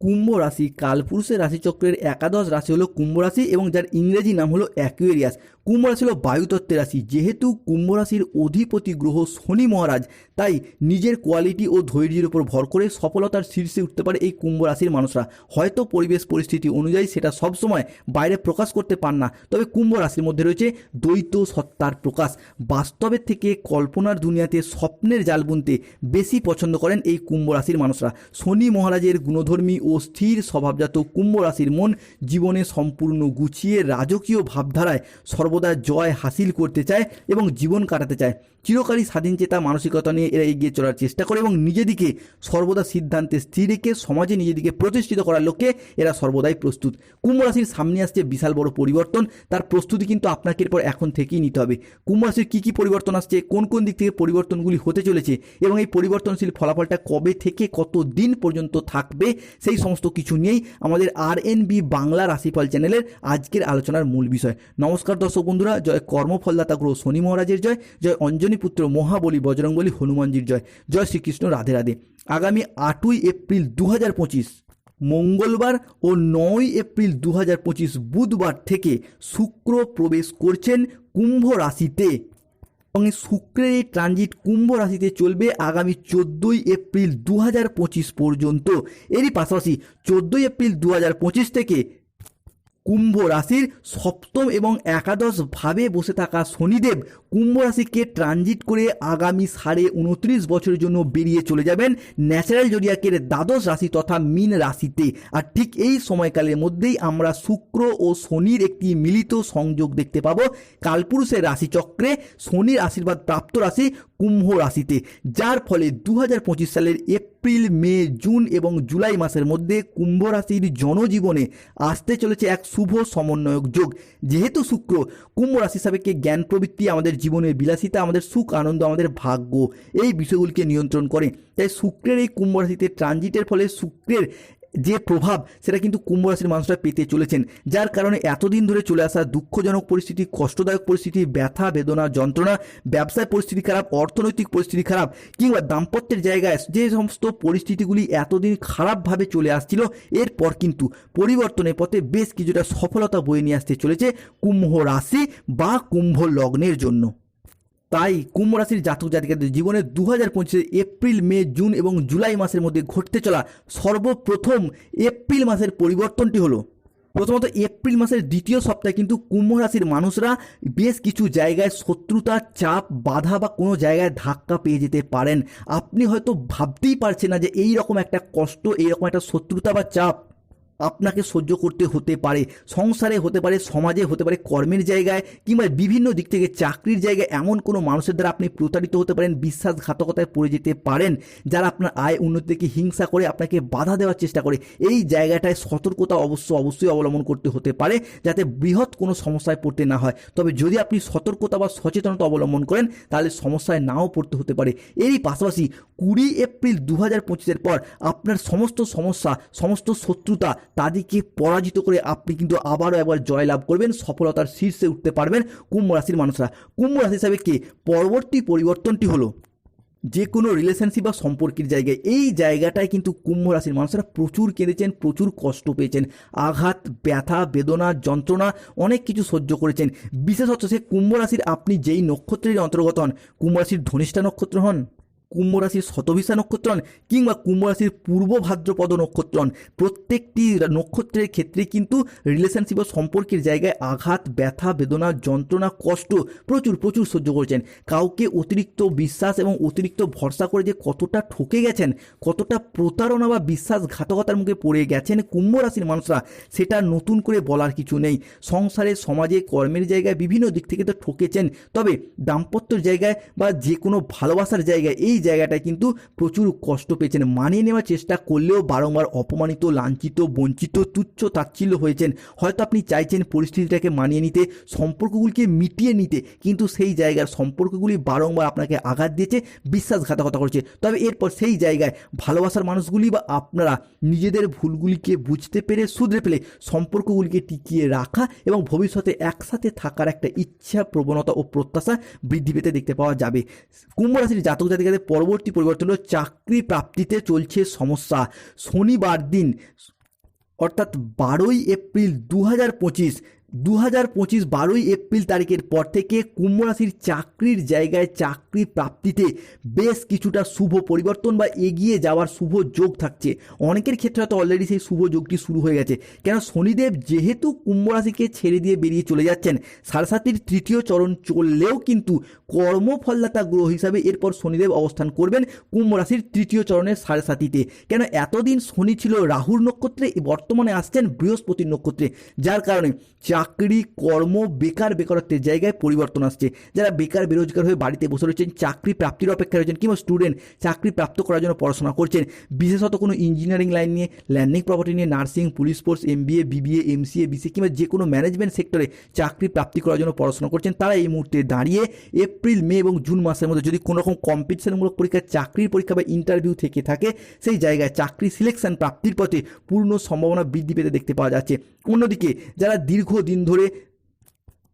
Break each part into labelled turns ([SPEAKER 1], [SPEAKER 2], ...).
[SPEAKER 1] কুম্ভ রাশি। কালপুরুষের রাশিচক্রের একাদশ রাশি হলো কুম্ভ রাশি এবং যার ইংরেজি নাম হলো অ্যাকুয়েরিয়াস। কুম্ভ রাশি হলো বায়ুতত্ত্বের রাশি। যেহেতু কুম্ভ রাশির অধিপতি গ্রহ শনি মহারাজ, তাই নিজের কোয়ালিটি ও ধৈর্যের উপর ভর করে সফলতার শীর্ষে উঠতে পারে এই কুম্ভ রাশির মানুষরা। হয়তো পরিবেশ পরিস্থিতি অনুযায়ী সেটা সবসময় বাইরে প্রকাশ করতে পান না, তবে কুম্ভ রাশির মধ্যে রয়েছে দ্বৈত সত্তার প্রকাশ। বাস্তবের থেকে কল্পনার দুনিয়াতে স্বপ্নের জাল বুনতে বেশি পছন্দ করেন এই কুম্ভ রাশির মানুষরা। শনি মহারাজের গুণধর্মী স্থির স্বভাবজাত কুম্ভ রাশির মন জীবনে সম্পূর্ণ গুছিয়ে রাজকীয় ভাবধারায় সর্বদা জয় হাসিল করতে চায় এবং জীবন কাটাতে চায়। চিরকালই স্বাধীনচেতা মানসিকতা নিয়ে এরা এগিয়ে চলার চেষ্টা করে এবং নিজেদিকে সর্বদা সিদ্ধান্তে স্থির রেখে সমাজে নিজেদিকে প্রতিষ্ঠিত করার লক্ষ্যে এরা সর্বদাই প্রস্তুত। কুম্ভ রাশির সামনে আসছে বিশাল বড় পরিবর্তন। তার প্রস্তুতি কিন্তু আপনাকে এরপর এখন থেকেই নিতে হবে। কুম্ভ রাশির কী কী পরিবর্তন আসছে, কোন কোন দিক থেকে পরিবর্তনগুলি হতে চলেছে এবং এই পরিবর্তনশীল ফলাফলটা কবে থেকে কত দিন পর্যন্ত থাকবে, সেই সমস্ত কিছু নিয়েই আমাদের আর এন বি বাংলা রাশিফল চ্যানেলের আজকের আলোচনার মূল বিষয়। নমস্কার দর্শক বন্ধুরা, জয় কর্মফলদাতা গ্রহ শনি মহারাজের জয় জয় অঞ্জনী পুত্র মহাবলী বজরংবলী হনুমানজির জয় জয় শ্রীকৃষ্ণ রাধে রাধে। আগামী আটই এপ্রিল দু হাজার পঁচিশ, মঙ্গলবার ও নয় এপ্রিল দু হাজার পঁচিশ বুধবার থেকে শুক্র প্রবেশ করছেন কুম্ভ রাশিতে। এবং শুক্রের এই ট্রানজিট কুম্ভ রাশিতে চলবে আগামী চোদ্দোই এপ্রিল দু হাজার পঁচিশ পর্যন্ত। এরই পাশাপাশি চোদ্দোই এপ্রিল দু হাজার পঁচিশ থেকে কুম্ভ রাশির সপ্তম এবং একাদশ ভাবে বসে থাকা শনিদেব কুম্ভ রাশিকে ট্রানজিট করে আগামী সাড়ে উনত্রিশ বছরের জন্য বেরিয়ে চলে যাবেন ন্যাচারাল জোডিয়াকের দ্বাদশ রাশি তথা মিন রাশিতে। আর ঠিক এই সময়কালের মধ্যেই আমরা শুক্র ও শনির একটি মিলিত সংযোগ দেখতে পাবো। কালপুরুষের রাশিচক্রে শনির আশীর্বাদ প্রাপ্ত রাশি কুম্ভ রাশিতে, যার ফলে দু হাজার পঁচিশ সালের এপ্রিল, মে, জুন এবং জুলাই মাসের মধ্যে কুম্ভ রাশির জনজীবনে আসতে চলেছে এক শুভ সমন্বয়ক যোগ। যেহেতু শুক্র কুম্ভ রাশি সাবেককে জ্ঞান প্রবৃত্তি আমাদের জীবনের বিলাসিতা, আমাদের সুখ, আনন্দ, আমাদের ভাগ্য, এই বিষয়গুলিকে নিয়ন্ত্রণ করে। তাই শুক্রের এই কুম্ভ রাশিতে ট্রানজিটের ফলে শুক্রের যে প্রভাব, সেটা কিন্তু কুম্ভ রাশির মানুষরা পেতে চলেছেন। যার কারণে এতদিন ধরে চলে আসা দুঃখজনক পরিস্থিতি, কষ্টদায়ক পরিস্থিতি, ব্যথা, বেদনা, যন্ত্রণা, ব্যবসায় পরিস্থিতি খারাপ, অর্থনৈতিক পরিস্থিতি খারাপ, কিংবা দাম্পত্যের জায়গায় যে সমস্ত পরিস্থিতিগুলি এতদিন খারাপভাবে চলে আসছিল, এরপর কিন্তু পরিবর্তনের পথে বেশ কিছুটা সফলতা বয়ে নিয়ে আসতে চলেছে কুম্ভ রাশি বা কুম্ভ লগ্নের জন্য। তাই কুম্ভ রাশির জাতক জাতিকাদের জীবনে দু হাজার পঁচিশে এপ্রিল, মে, জুন এবং জুলাই মাসের মধ্যে ঘটতে চলা সর্বপ্রথম এপ্রিল মাসের পরিবর্তনটি হলো। প্রথমত এপ্রিল মাসের দ্বিতীয় সপ্তাহে কিন্তু কুম্ভ রাশির মানুষরা বেশ কিছু জায়গায় শত্রুতার চাপ, বাধা বা কোনো জায়গায় ধাক্কা পেয়ে যেতে পারেন। আপনি হয়তো ভাবতেই পারছেন না যে এই রকম একটা কষ্ট, এইরকম একটা শত্রুতা বা চাপ আপনাকে সহ্য করতে হতে পারে, সংসারে হতে পারে, সমাজে হতে পারে, কর্মের জায়গায় কিংবা বিভিন্ন দিক থেকে চাকরির জায়গায় এমন কোনো মানুষের দ্বারা আপনি প্রতারিত হতে পারেন, বিশ্বাসঘাতকতায় পড়ে যেতে পারেন, যারা আপনার আয় উন্নতি থেকে হিংসা করে আপনাকে বাধা দেওয়ার চেষ্টা করে। এই জায়গাটায় সতর্কতা অবশ্য অবশ্যই অবলম্বন করতে হতে পারে, যাতে বৃহৎ কোনো সমস্যায় পড়তে না হয়। তবে যদি আপনি সতর্কতা বা সচেতনতা অবলম্বন করেন, তাহলে সমস্যায় নাও পড়তে হতে পারে। এরই পাশাপাশি কুড়ি এপ্রিল দু হাজার পঁচিশের পর আপনার সমস্ত সমস্যা, সমস্ত শত্রুতা তাদেরকে পরাজিত করে আপনি কিন্তু আবারও একবার জয়লাভ করবেন, সফলতার শীর্ষে উঠতে পারবেন কুম্ভ রাশির মানুষরা। কুম্ভ রাশি হিসাবে কে? পরবর্তী পরিবর্তনটি হলো যে কোনো রিলেশনশিপ বা সম্পর্কের জায়গায়, এই জায়গাটায় কিন্তু কুম্ভ রাশির মানুষরা প্রচুর কেঁদেছেন, প্রচুর কষ্ট পেয়েছেন। আঘাত, ব্যথা, বেদনা, যন্ত্রণা, অনেক কিছু সহ্য করেছেন। বিশেষত সে কুম্ভ রাশির আপনি যেই নক্ষত্রের অন্তর্গত হন, কুম্ভ রাশির ধনিষ্ঠা নক্ষত্র হন। কুম্ভ রাশির শতভিসা নক্ষত্র হন কিংবা কুম্ভ রাশির পূর্ব ভাদ্রপদ নক্ষত্র হন প্রত্যেকটি নক্ষত্রের ক্ষেত্রে কিন্তু রিলেশনশিপ সম্পর্কের জায়গায় আঘাত, ব্যথা, বেদনা, যন্ত্রণা, কষ্ট প্রচুর প্রচুর সহ্য করেছেন। কাউকে অতিরিক্ত বিশ্বাস এবং অতিরিক্ত ভরসা করে যে কতটা ঠকে গেছেন, কতটা প্রতারণা বা বিশ্বাসঘাতকতার মুখে পড়ে গেছেন কুম্ভ রাশির মানুষরা, সেটা নতুন করে বলার কিছু নেই। সংসারে, সমাজে, কর্মের জায়গায় বিভিন্ন দিক থেকে তো ঠকেছেন, তবে দাম্পত্যর জায়গায় বা যে কোনো ভালোবাসার জায়গায় এই জায়গাটায় কিন্তু প্রচুর কষ্ট পেয়েছেন। মানিয়ে নেওয়ার চেষ্টা করলেও বারংবার অপমানিত, লাঞ্ছিত, বঞ্চিত, তুচ্ছ তাচ্ছিল্য হয়েছেন। হয়তো আপনি চাইছেন পরিস্থিতিটাকে মানিয়ে নিতে, সম্পর্কগুলিকে মিটিয়ে নিতে, কিন্তু সেই জায়গার সম্পর্কগুলি বারংবার আপনাকে আঘাত দিয়েছে, বিশ্বাসঘাতকতা করছে। তবে এরপর সেই জায়গায় ভালোবাসার মানুষগুলি বা আপনারা নিজেদের ভুলগুলিকে বুঝতে পেরে, শুধরে পেলে সম্পর্কগুলিকে টিকিয়ে রাখা এবং ভবিষ্যতে একসাথে থাকার একটা ইচ্ছা প্রবণতা ও প্রত্যাশা বৃদ্ধি পেতে দেখতে পাওয়া যাবে। কুম্ভ রাশির জাতক জাতিকাদের পরবর্তী পরিবর্তন হলো চাকরি প্রাপ্তিতে চলছে সমস্যা। শনিবার দিন, অর্থাৎ বারোই এপ্রিল দু হাজার পঁচিশ দু হাজার পঁচিশ বারোই এপ্রিল তারিখের পর থেকে কুম্ভ রাশির চাকরির জায়গায় চাকরি প্রাপ্তিতে বেশ কিছুটা শুভ পরিবর্তন বা এগিয়ে যাওয়ার শুভ যোগ থাকছে। অনেকের ক্ষেত্রে হয়তো অলরেডি সেই শুভ যোগটি শুরু হয়ে গেছে। কেন শনিদেব যেহেতু কুম্ভ রাশিকে ছেড়ে দিয়ে বেরিয়ে চলে যাচ্ছেন সারসাতির তৃতীয় চরণ চললেও কিন্তু কর্মফলদাতা গ্রহ হিসাবে এরপর শনিদেব অবস্থান করবেন কুম্ভ রাশির তৃতীয় চরণের সাড়ে সাতিতে কেন এতদিন শনি ছিল রাহুর নক্ষত্রে, বর্তমানে আসছেন বৃহস্পতির নক্ষত্রে। যার কারণে চাকরি, কর্ম, বেকার, বেকারত্বের জায়গায় পরিবর্তন আসছে। যারা বেকার, বেরোজগার হয়ে বাড়িতে বসে রয়েছেন, চাকরি প্রাপ্তির অপেক্ষায় রয়েছেন কিংবা স্টুডেন্ট চাকরি প্রাপ্ত করার জন্য পড়াশোনা করছেন, বিশেষত কোনো ইঞ্জিনিয়ারিং লাইন নিয়ে ল্যান্ডিং প্রপার্টি নিয়ে nursing police force M MBA BBA MCA BC কিংবা যে কোনো ম্যানেজমেন্ট সেক্টরে চাকরি প্রাপ্তি করার জন্য পড়াশোনা করছেন, তারা এই মুহূর্তে দাঁড়িয়ে এপ্রিল মে এবং জুন মাসের মধ্যে যদি কোনো রকম কম্পিটিশনমূলক পরীক্ষা চাকরির পরীক্ষা বা ইন্টারভিউ থেকে থাকে, সেই জায়গায় চাকরি সিলেকশন প্রাপ্তির পথে পূর্ণ সম্ভাবনা বৃদ্ধি পেতে দেখতে পাওয়া যাচ্ছে। অন্যদিকে, যারা দীর্ঘদিন ধরে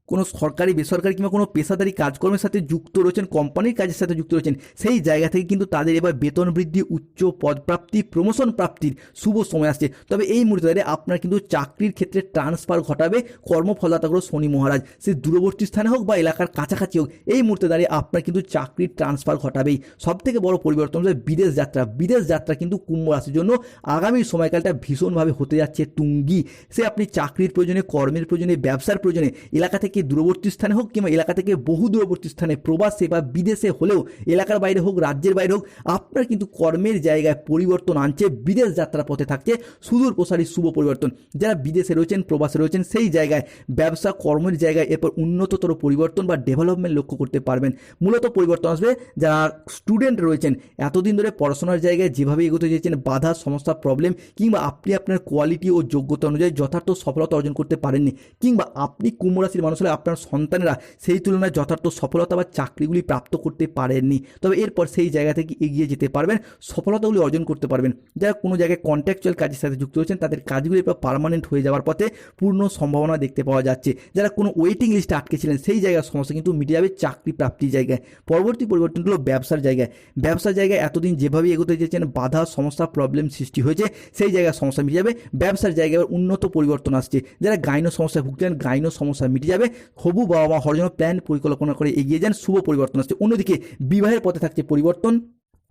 [SPEAKER 1] কোনো সরকারি, বেসরকারি কিংবা কোনো পেশাদারি কাজকর্মের সাথে যুক্ত রয়েছেন, কোম্পানির কাজের সাথে যুক্ত রয়েছেন, সেই জায়গা থেকে কিন্তু তাদের এবার বেতন বৃদ্ধি, উচ্চ পদপ্রাপ্তি প্রমোশন প্রাপ্তির শুভ সময় আসছে। তবে এই মুহূর্তে দাঁড়িয়ে আপনার কিন্তু চাকরির ক্ষেত্রে ট্রান্সফার ঘটাবে কর্মফলদাতাগুলো শনি মহারাজ। সে দূরবর্তী স্থানে হোক বা এলাকার কাছাকাছি হোক, এই মুহূর্তে দাঁড়িয়ে আপনার কিন্তু চাকরির ট্রান্সফার ঘটাবেই। সব থেকে বড় পরিবর্তন হচ্ছে বিদেশ যাত্রা। বিদেশ যাত্রা কিন্তু কুম্ভ রাশির জন্য আগামী সময়কালটা ভীষণভাবে হতে যাচ্ছে তুঙ্গি। সে আপনি চাকরির প্রয়োজনে, কর্মের প্রয়োজনে, ব্যবসার প্রয়োজনে এলাকা থেকে দূরবর্তী স্থানে হোক কিংবা এলাকা থেকে বহু দূরবর্তী স্থানে প্রবাসে বা বিদেশে হলেও এলাকার বাইরে হোক, রাজ্যের বাইরে হোক, আপনার কিন্তু কর্মের জায়গায় পরিবর্তন আনছে, বিদেশ যাত্রা পথে থাকছে, সুদূর প্রসারী শুভ পরিবর্তন। যারা বিদেশে রয়েছেন, প্রবাসে রয়েছেন, সেই জায়গায় ব্যবসা, কর্মের জায়গায় এরপর উন্নততর পরিবর্তন বা ডেভেলপমেন্ট লক্ষ্য করতে পারবেন। মূলত পরিবর্তন আসবে যারা স্টুডেন্ট রয়েছেন, এতদিন ধরে পড়াশোনার জায়গায় যেভাবে এগোতে চেয়েছেন, বাধা, সমস্যা প্রবলেম কিংবা আপনি আপনার কোয়ালিটি ও যোগ্যতা অনুযায়ী যথার্থ সফলতা অর্জন করতে পারেননি, কিংবা আপনি কুম্ভ রাশির মানুষ হলে আপনার সন্তানেরা সেই তুলনায় যথার্থ সফলতা বা চাকরিগুলি প্রাপ্ত করতে পারেননি। তবে এরপর সেই জায়গা থেকে এগিয়ে যেতে পারবেন, সফলতাগুলি অর্জন করতে পারবেন। যারা কোনো জায়গায় কন্ট্রাকচুয়াল কাজের সাথে যুক্ত রয়েছেন, তাদের কাজগুলি এরপর পার্মানেন্ট হয়ে যাওয়ার পথে পূর্ণ সম্ভাবনা দেখতে পাওয়া যাচ্ছে। যারা কোনো ওয়েটিং লিস্টে আটকেছিলেন সেই জায়গার সমস্যা কিন্তু মিটে যাবে চাকরি প্রাপ্তির জায়গায়। পরবর্তী পরিবর্তন হলো ব্যবসার জায়গায়। ব্যবসার জায়গায় এতদিন যেভাবে এগোতে চেয়েছেন, বাধা, সমস্যা প্রবলেম সৃষ্টি হয়েছে, সেই জায়গায় সমস্যা মিটে যাবে। ব্যবসার জায়গায় উন্নত পরিবর্তন আসছে। যারা গাইনো সমস্যায় ভুগছেন গাইনো সমস্যা মিটে যাবে। হবু বাবা মা হওয়ার জন্য প্ল্যান পরিকল্পনা করে এগিয়ে যান। শুভ পরিবর্তন আসছে। অন্যদিকে বিবাহের পথে থাকছে পরিবর্তন।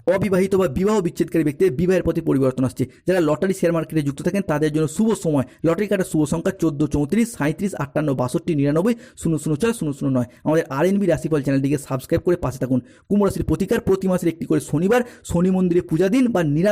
[SPEAKER 1] অবিবাহিত বা বিবাহ বিচ্ছেদকারী ব্যক্তিদের বিবাহের পথে পরিবর্তন আসছে। যারা লটারি শেয়ার মার্কেটে যুক্ত থাকেন, তাদের জন্য শুভ সময়। লটারি কাটার শুভ সংখ্যা চোদ্দ, চৌত্রিশ সাঁত্রিশ আটান্ন, বাষট্টি, নিরানব্বই, শূন্য শূন্য ছয় শূন্য শূন্য নয়। আমাদের আর এনবি রাশিফল চ্যানেলটিকে সাবস্ক্রাইব করে পাশে থাকুন। কুম্ভ রাশির প্রতিকার প্রতি মাসের একটি করে শনিবার। শনি মন্দিরে পূজা দিন বা নিরা